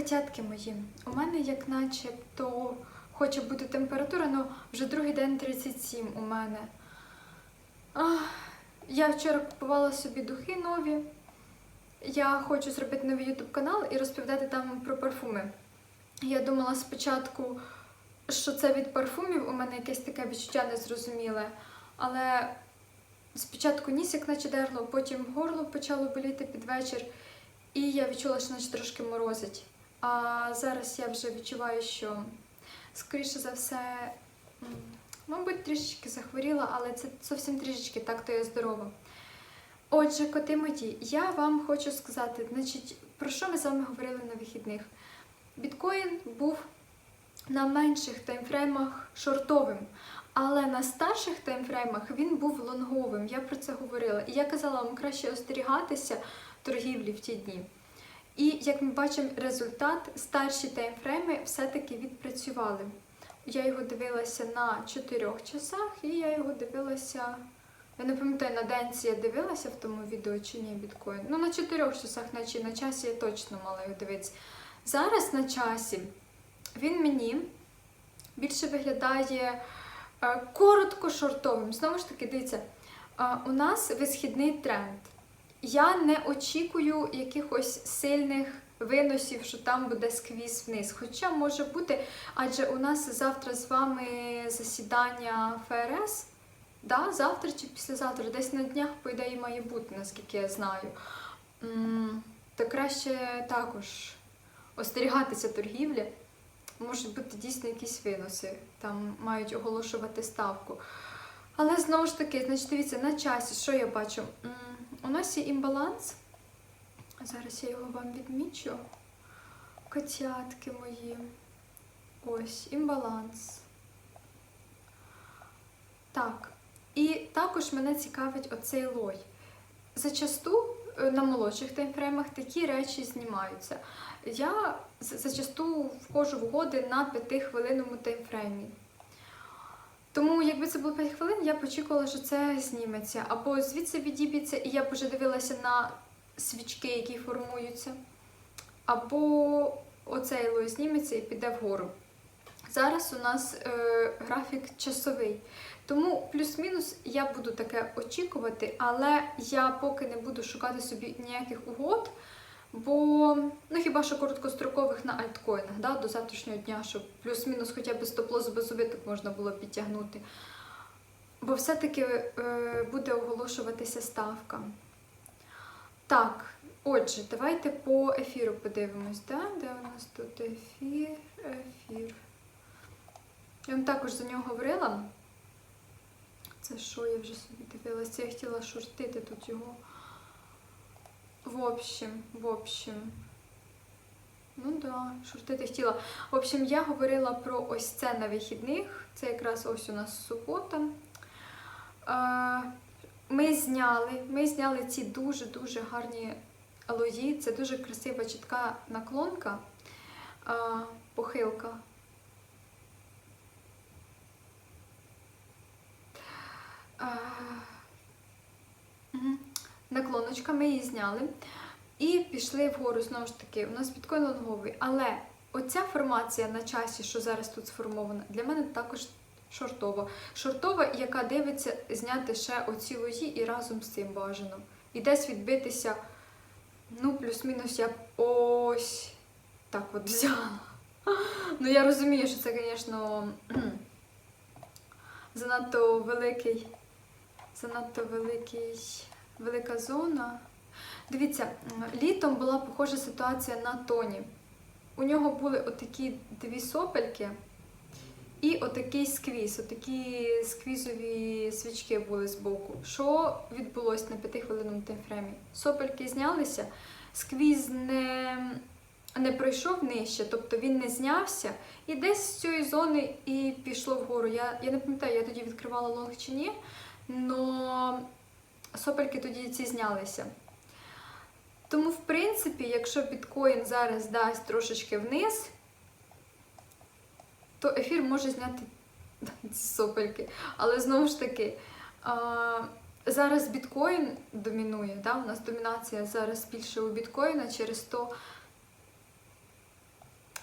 Котятки мої, у мене як начебто хоче бути температура, але вже другий день 37 у мене. Ах, я вчора купувала собі духи нові. Я хочу зробити новий YouTube канал і розповідати там про парфуми. Я думала спочатку, що це від парфумів, у мене якесь таке відчуття незрозуміле. Але спочатку ніс як наче дерло, потім горло почало боліти під вечір, і я відчула, що наче трошки морозить. А зараз я вже відчуваю, що скоріше за все, мабуть, трішечки захворіла, але це зовсім трішечки, так то я здорова. Отже, коти мої, я вам хочу сказати, значить, про що ми з вами говорили на вихідних. Біткоін був на менших таймфреймах шортовим, але на старших таймфреймах він був лонговим. Я про це говорила. І я казала вам краще остерігатися торгівлі в ті дні. І як ми бачимо результат, старші таймфрейми все-таки відпрацювали. Я його дивилася на 4 часах, і я його дивилася. Я не пам'ятаю, на денці я дивилася в тому відео чи ні біткоін. Ну, на 4 часах, наче на часі я точно мала його дивитися. Зараз на часі він мені більше виглядає е, коротко шортовим. Знову ж таки, дивіться, е, у нас висхідний тренд. Я не очікую якихось сильних виносів, що там буде сквіз вниз. Хоча може бути, адже у нас завтра з вами засідання ФРС. Да, завтра чи післязавтра, десь на днях, по ідеї, має бути, наскільки я знаю. То краще також остерігатися торгівлі. Можуть бути дійсно якісь виноси, там мають оголошувати ставку. Але знову ж таки, значить, дивіться, на часі, що я бачу? У нас є імбаланс. Зараз я його вам відмічу. Котятки мої. Ось, імбаланс. Так. І також мене цікавить оцей лой. Зачасту е, на молодших таймфреймах такі речі знімаються. Я зачасту входжу в угоди на 5-хвилинному таймфреймі. Тому, якби це було 5 хвилин, я б очікувала, що це зніметься. Або звідси відіб'ється, і я б вже дивилася на свічки, які формуються. Або оцей лой зніметься і піде вгору. Зараз у нас е, графік часовий. Тому плюс-мінус я буду таке очікувати, але я поки не буду шукати собі ніяких угод, бо ну хіба що короткострокових на альткоїнах, да, до завтрашнього дня, щоб плюс-мінус хоча б стоп-лос без убиток можна було підтягнути. Бо все-таки е, буде оголошуватися ставка. Так, отже, давайте по ефіру подивимось, да? де у нас тут ефір, ефір. Я вам також за нього говорила. Це що я вже собі дивилася? Я хотіла шортити тут його. В общем, в общем. Ну да, шортити хотіла. В общем, я говорила про ось це на вихідних. Це якраз ось у нас субота. Е, Ми зняли, ми зняли ці дуже-дуже гарні лої. Це дуже красива чітка наклонка, е, похилка. Мгм. Наклоночка, ми її зняли. І пішли вгору знову ж таки. У нас біткоін. Але оця формація на часі, що зараз тут сформована, для мене також шортова. Шортова, яка дивиться зняти ще оці лої і разом з цим бажано. І десь відбитися, ну, плюс-мінус я б ось так от взяла. Ну, я розумію, що це, звісно, занадто великий, занадто великий, велика зона. Дивіться, літом була похожа ситуація на тоні. У нього були отакі дві сопельки і отакий сквіз, отакі сквізові свічки були збоку. Що відбулося на 5-хвилинному таймфреймі? Сопельки знялися, сквіз не, не пройшов нижче, тобто він не знявся, і десь з цієї зони і пішло вгору. Я, я не пам'ятаю, я тоді відкривала лонг чи ні, але сопельки тоді ці знялися. Тому, в принципі, якщо біткоін зараз дасть трошечки вниз, то ефір може зняти ці сопельки. Але знову ж таки, зараз біткоін домінує. Да? У нас домінація зараз більше у біткоїна через то.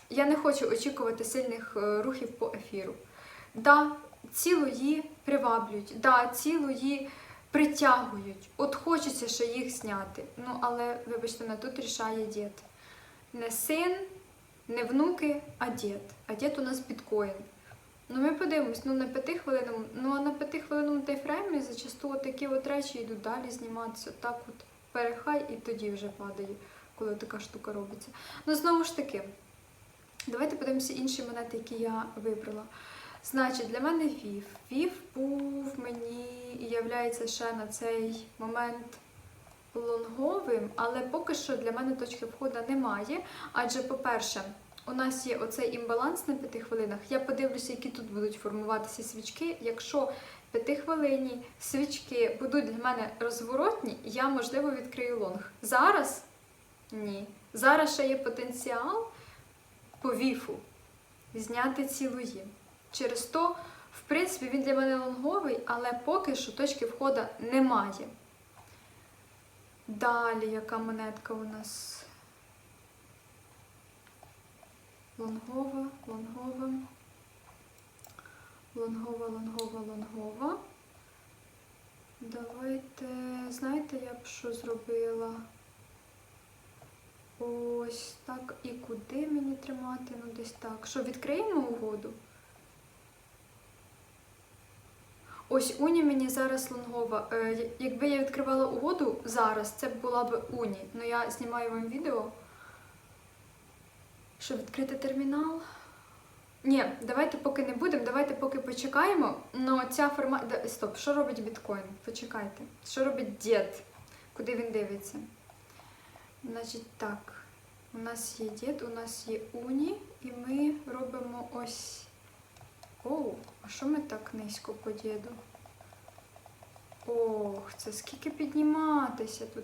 я не хочу очікувати сильних е, рухів по ефіру. Да, цілої приваблюють, да, цілої притягують. От хочеться ще їх зняти. Ну, але, вибачте, на тут рішає дід. Не син, не внуки, а дід. А дід у нас біткоін. Ну, ми подивимось, ну на п'яти хвилинам, ну а на п'яти хвилинному тайфреймі зачасту от такі от речі йдуть далі зніматися. Так от перехай і тоді вже падає, коли така штука робиться. Ну, знову ж таки, давайте подивимося інші монети, які я вибрала. Значить, для мене Вів. Вів був мені і являється ще на цей момент лонговим, але поки що для мене точки входу немає. Адже, по-перше, у нас є оцей імбаланс на п'яти хвилинах. Я подивлюся, які тут будуть формуватися свічки. Якщо п'ятихвилинні свічки будуть для мене розворотні, я, можливо, відкрию лонг. Зараз ні. Зараз ще є потенціал по віфу зняти цілої. Через то, в принципі, він для мене лонговий, але поки що точки входу немає. Далі, яка монетка у нас? Лонгова, лонгова. Лонгова, лонгова, лонгова. Давайте, знаєте, я б що зробила? Ось так. І куди мені тримати? Ну, десь так. Що, відкриємо угоду? Ось Уні мені зараз лонгова. Е, якби я відкривала угоду зараз, це була б Уні. Ну я знімаю вам відео. Що відкрити термінал? Ні, давайте поки не будемо, давайте поки почекаємо. Ну ця форма. Стоп, що робить біткоін? Почекайте. Що робить дід? Куди він дивиться? Значить, так. У нас є дід, у нас є уні, і ми робимо ось. Оу, а що ми так низько по? Ох, це скільки підніматися тут.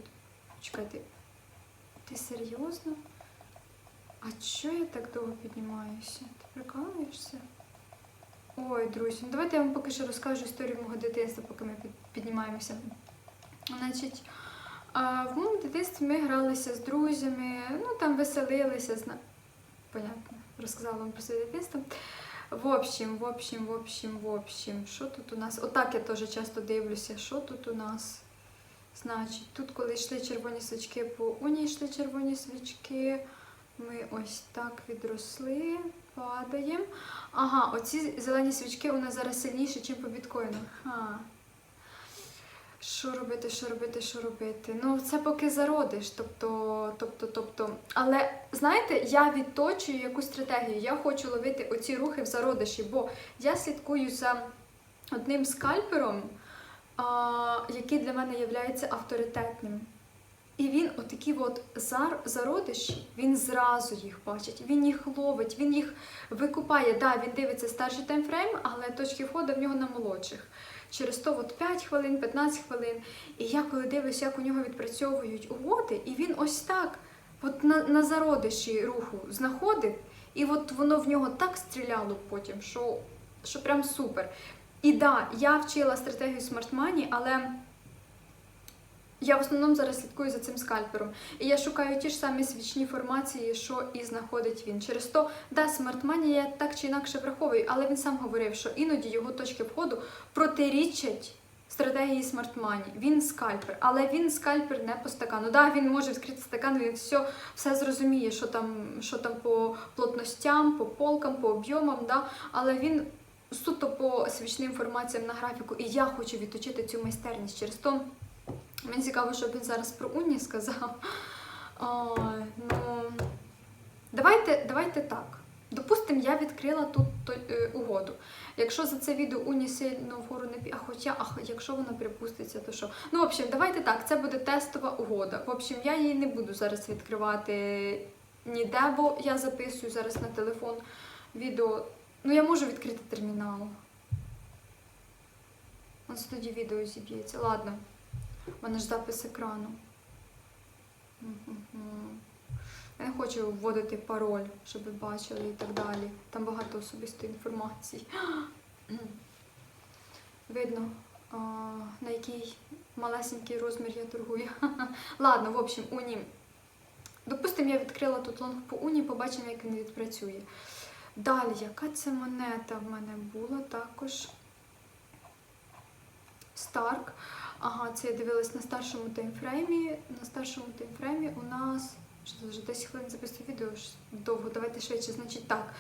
Чекайте, ти серйозно? А чого я так довго піднімаюся? Ти прикалуєшся? Ой, друзі, ну давайте я вам поки що розкажу історію мого дитинства, поки ми піднімаємося. Значить, в моєму дитинстві ми гралися з друзями, ну там веселилися, зна... понятно, розказала вам про своє дитинство. В общем, в общем, в общем, в общем, що тут у нас? Отак я теж часто дивлюся, що тут у нас. Значить, тут, коли йшли червоні свічки по уні, йшли червоні свічки. Ми ось так відросли, падаємо. Ага, оці зелені свічки у нас зараз сильніші, ніж по біткоїну. Ха. Що робити, що робити, що робити? Ну, це поки зародиш. Тобто, тобто, тобто. Але знаєте, я відточую якусь стратегію. Я хочу ловити оці рухи в зародиші, бо я слідкую за одним скальпером, а, який для мене є авторитетним. І він, отакі от зар, зародиші, він зразу їх бачить, він їх ловить, він їх викупає. Да, він дивиться старший таймфрейм, але точки входу в нього на молодших. Через то от 5 хвилин, 15 хвилин. І я коли дивлюся, як у нього відпрацьовують угоди, і він ось так, от на, на зародиші руху знаходив, і от воно в нього так стріляло потім, що, що прям супер. І да, я вчила стратегію смарт-мані, але. Я в основному зараз слідкую за цим скальпером. І я шукаю ті ж самі свічні формації, що і знаходить він. Через то, да, смартмані я так чи інакше враховую, але він сам говорив, що іноді його точки входу протирічать стратегії смартмані. Він скальпер, але він скальпер не по стакану. Да, він може відкрити стакан, він все, все зрозуміє, що там, що там по плотностям, по полкам, по об'ємам, да, але він суто по свічним формаціям на графіку. І я хочу відточити цю майстерність через то. Мені цікаво, що він зараз про Уні сказав. Ой, ну, давайте, давайте так. Допустимо, я відкрила тут то- е, угоду. Якщо за це відео Уні сильно вгору не пі... А хоча, а якщо вона припуститься, то що? Ну, в общем, давайте так, це буде тестова угода. В общем, я її не буду зараз відкривати ніде, бо я записую зараз на телефон відео. Ну, я можу відкрити термінал. Ось тоді відео зіб'ється. Ладно. У мене ж запис екрану. Я не хочу вводити пароль, щоб ви бачили і так далі. Там багато особистої інформації. Видно, на який малесенький розмір я торгую. Ладно, в общем, уні. Допустимо, я відкрила тут лонг по уні, побачимо, як він відпрацює. Далі, яка це монета в мене була також? Старк. Ага, це я дивилась на старшому таймфреймі. На старшому таймфреймі у нас. Що вже 10 хвилин записую відео довго, давайте швидше. Значить так.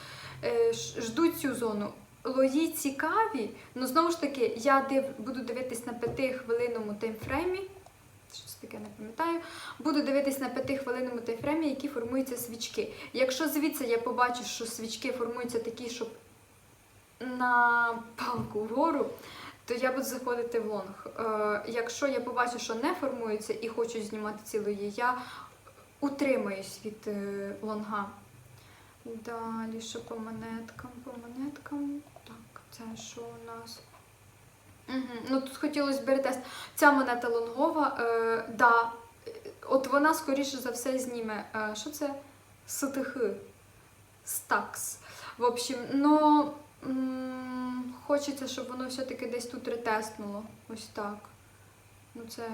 Е, ж- жду цю зону. Лої цікаві, ну знову ж таки, я див, буду дивитись на 5-хвилинному таймфреймі. Щось таке не пам'ятаю. Буду дивитись на 5-хвилинному таймфреймі, які формуються свічки. Якщо звідси я побачу, що свічки формуються такі, щоб на палку вгору, то я буду заходити в лонг. Е, якщо я побачу, що не формується і хочу знімати цілої, я утримаюсь від е, лонга. Далі, що по монеткам, по монеткам. Так, це що у нас? Угу. Ну тут хотілося б. Ця монета лонгова, е, да, от вона скоріше за все зніме. Е, що це? СТХ. Стакс. В общем, ну хочеться, щоб воно все-таки десь тут ретестнуло. Ось так. Ну це.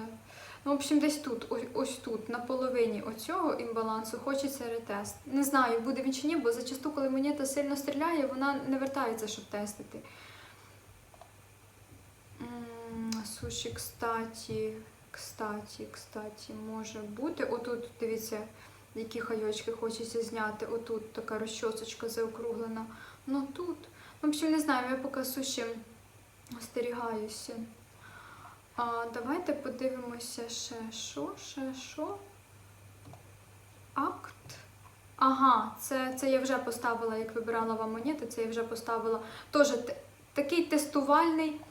Ну, в общем, десь тут, ось, ось тут, на половині оцього імбалансу хочеться ретест. Не знаю, буде він чи ні, бо зачасту, коли монета сильно стріляє, вона не вертається, щоб тестити. Суші, кстати, кстати, кстати, може бути. Отут, дивіться, які хайочки хочеться зняти. Отут така розчосочка заокруглена. Ну тут. В общем, не знаю, я поки суші остерігаюся. А, давайте подивимося ще що, ще що. Акт. Ага, це, це я вже поставила, як вибирала вам монети, це я вже поставила. Теж т- такий тестувальний.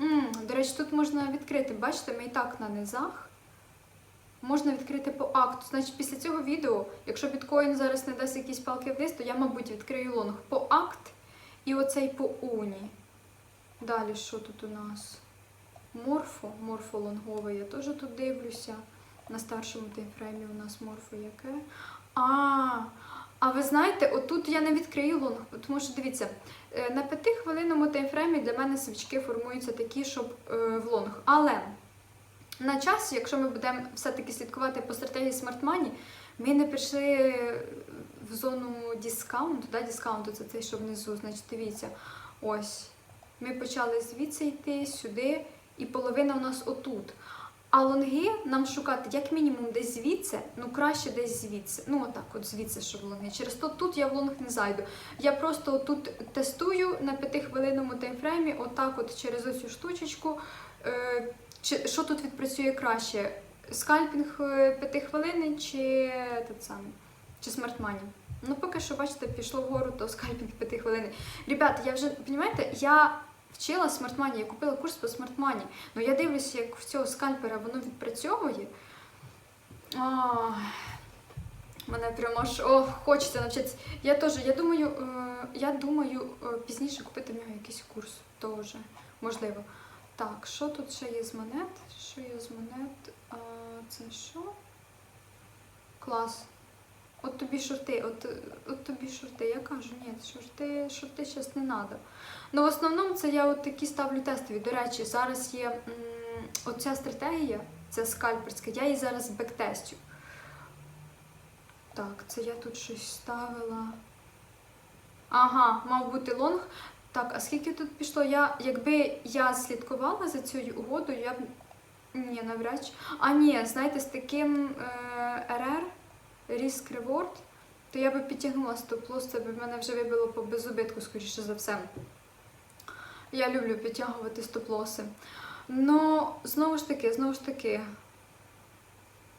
м до речі, тут можна відкрити, бачите, ми і так на низах. Можна відкрити по акту. Значить, після цього відео, якщо біткоін зараз не дасть якісь палки вниз, то я, мабуть, відкрию лонг по акт і оцей по уні. Далі що тут у нас? Морфо, морфо лонгове, я теж тут дивлюся. На старшому таймфреймі у нас морфо яке. А, а ви знаєте, отут я не відкрию лонг, тому що дивіться, е, на п'ятихвилинному таймфреймі для мене свічки формуються такі, щоб е, в лонг. Але на час, якщо ми будемо все-таки слідкувати по стратегії Money, ми не прийшли в зону дискаунту. Да, дискаунту це цей, що внизу, значить, дивіться. Ось. Ми почали звідси йти, сюди, і половина у нас отут. А лонги нам шукати як мінімум десь звідси, ну краще десь звідси. Ну отак, от звідси, щоб лонги. Через то тут я в лонг не зайду. Я просто тут тестую на п'ятихвилинному таймфреймі, отак, от через оцю штучечку. Е, що тут відпрацює краще? Скальпінг е, п'ятихвилинний чи тот самий, чи смартмані? Ну, поки що, бачите, пішло вгору, то скальпінг п'ятихвилинний. Ребята, я вже, розумієте, я вчила смартмані, я купила курс по смартмані. Ну я дивлюся, як в цього скальпера воно відпрацьовує. А, мене прямо аж о, хочеться навчитися. Я теж, я думаю, е, я думаю е, пізніше купити в нього якийсь курс. Теж, можливо. Так, що тут ще є з монет? Що є з монет? А, це що? Клас. От тобі шорти, от, от тобі шорти. Я кажу, ні, шорти, шорти зараз не треба. Ну, в основному це я от такі ставлю тестові. До речі, зараз є оця стратегія, це скальперська, я її зараз бектестю. Так, це я тут щось ставила. Ага, мав бути лонг. Так, а скільки тут пішло? Я, якби я слідкувала за цією угодою, я б. Ні, навряд. А ні, знаєте, з таким е, РР, Risk Reward, то я би підтягнула стоп-лосс, це б мене вже вибило по безубитку, скоріше за все. Я люблю підтягувати стоп-лоси. Ну, знову ж таки, знову ж таки.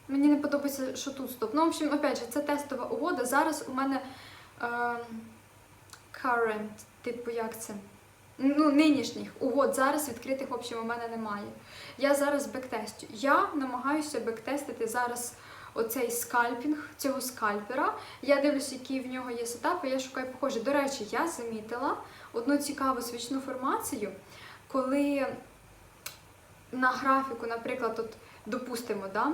Мені не подобається, що тут стоп. Ну, в общем, опять же, це тестова угода. Зараз у мене е, current, типу, як це? Ну, нинішніх угод зараз відкритих, в общем, у мене немає. Я зараз бектестю. Я намагаюся бектестити зараз оцей скальпінг цього скальпера. Я дивлюся, які в нього є сетапи, я шукаю похожі. До речі, я замітила одну цікаву свічну формацію, коли на графіку, наприклад, от допустимо, да,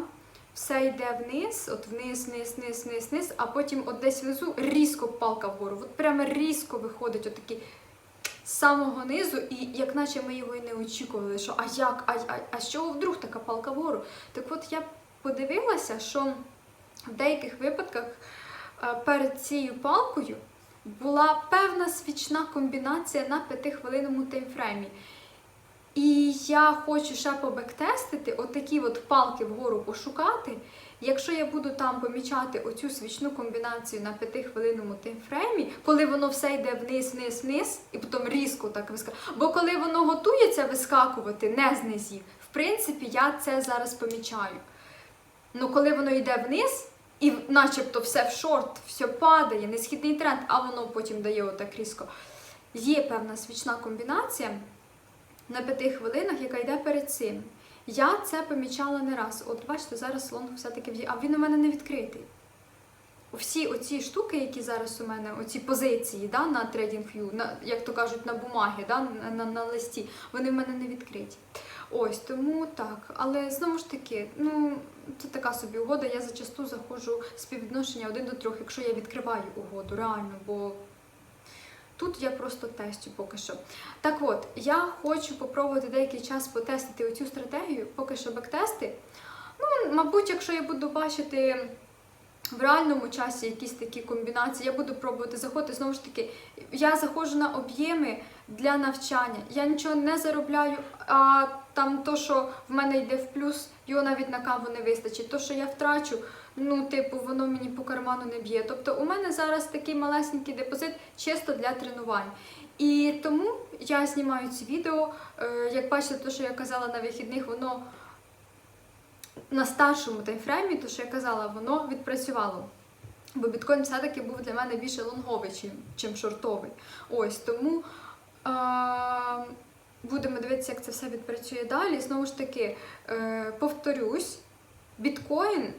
все йде вниз, от вниз, вниз, вниз, вниз, вниз, а потім от десь внизу різко палка вгору. От прямо різко виходить от з самого низу, і як наче ми його і не очікували, що а як, а, а, а чого вдруг така палка вгору? Так от я подивилася, що в деяких випадках е, перед цією палкою була певна свічна комбінація на 5-хвилинному таймфреймі. І я хочу ще побектестити, отакі от палки вгору пошукати. Якщо я буду там помічати оцю свічну комбінацію на 5-хвилинному таймфреймі, коли воно все йде вниз, вниз, вниз, і потім різко так вискакує. Бо коли воно готується вискакувати не з низів, в принципі, я це зараз помічаю. Ну, коли воно йде вниз, і начебто все в шорт, все падає, несхідний тренд, а воно потім дає отак різко. Є певна свічна комбінація на п'яти хвилинах, яка йде перед цим. Я це помічала не раз. От бачите, зараз лонг все-таки в'є. А він у мене не відкритий. Всі оці штуки, які зараз у мене, оці позиції да, на TradingView, на, як то кажуть, на бумагі, да, на, на, на листі, вони в мене не відкриті. Ось тому так. Але знову ж таки, ну це така собі угода. Я зачасту заходжу співвідношення 1 до 3, якщо я відкриваю угоду, реально, бо тут я просто тестю поки що. Так от, я хочу попробувати деякий час потестити оцю стратегію, поки що бектести. Ну, мабуть, якщо я буду бачити в реальному часі якісь такі комбінації, я буду пробувати заходити. Знову ж таки, я заходжу на об'єми для навчання. Я нічого не заробляю, а там то, що в мене йде в плюс, його навіть на каву не вистачить. То, що я втрачу, ну, типу, воно мені по карману не б'є. Тобто у мене зараз такий малесенький депозит чисто для тренувань. І тому я знімаю ці відео. Е, Як бачите, те, що я казала на вихідних, воно на старшому таймфреймі, то, що я казала, воно відпрацювало. Бо біткоін все-таки був для мене більше лонговий, чим, чим шортовий. Ось тому е, будемо дивитися, як це все відпрацює далі. Знову ж таки, е, повторюсь, біткоін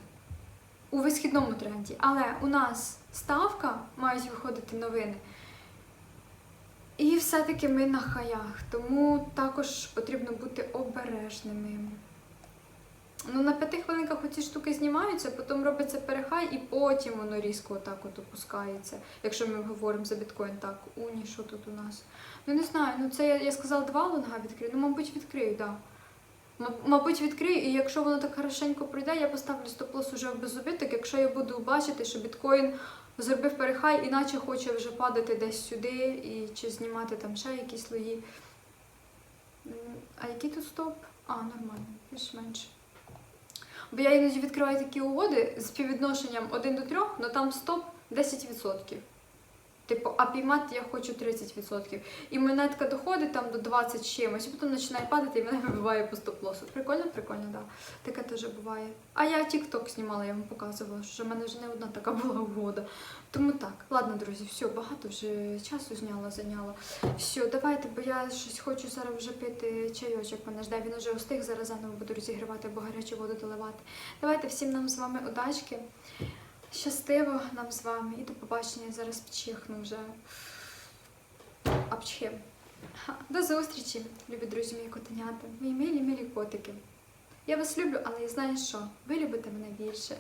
у висхідному тренді, але у нас ставка, мають виходити новини. І все-таки ми на хаях, тому також потрібно бути обережними. Ну, на п'яти хвилинках оці штуки знімаються, потім робиться перехай, і потім воно різко отак от опускається. Якщо ми говоримо за біткоін, так, уні, що тут у нас? Ну не знаю, ну це я, я сказала два лонга відкрию. Ну, мабуть, відкрию, так. Да. Мабуть, відкрию, і якщо воно так хорошенько пройде, я поставлю стоп-лос уже в безубиток, якщо я буду бачити, що біткоін зробив перехай, іначе хоче вже падати десь сюди, і чи знімати там ще якісь слої. А який тут стоп? А, нормально, більш-менш. Бо я іноді відкриваю такі угоди з співвідношенням 1 до 3, але там стоп 10%. Типу, а піймати я хочу 30%. І монетка доходить там до 20 чимось, і потім починає падати і мене вибиває по стоп-лосу. Прикольно, прикольно, так. Да. Таке теж буває. А я TikTok знімала, я вам показувала, що в мене вже не одна така була угода. Тому так, ладно, друзі, все, багато вже часу зняла, зайняла. Все, давайте, бо я щось хочу зараз вже пити чайочок. Мене жде, він вже остиг, зараз заново буду розігрівати або гарячу воду доливати. Давайте всім нам з вами удачки. Щастиво нам з вами і до побачення. Я зараз пчихну вже. Апчхи. До зустрічі, любі друзі, мої котенята, мої милі, милі котики. Я вас люблю, але я знаю що. Ви любите мене більше.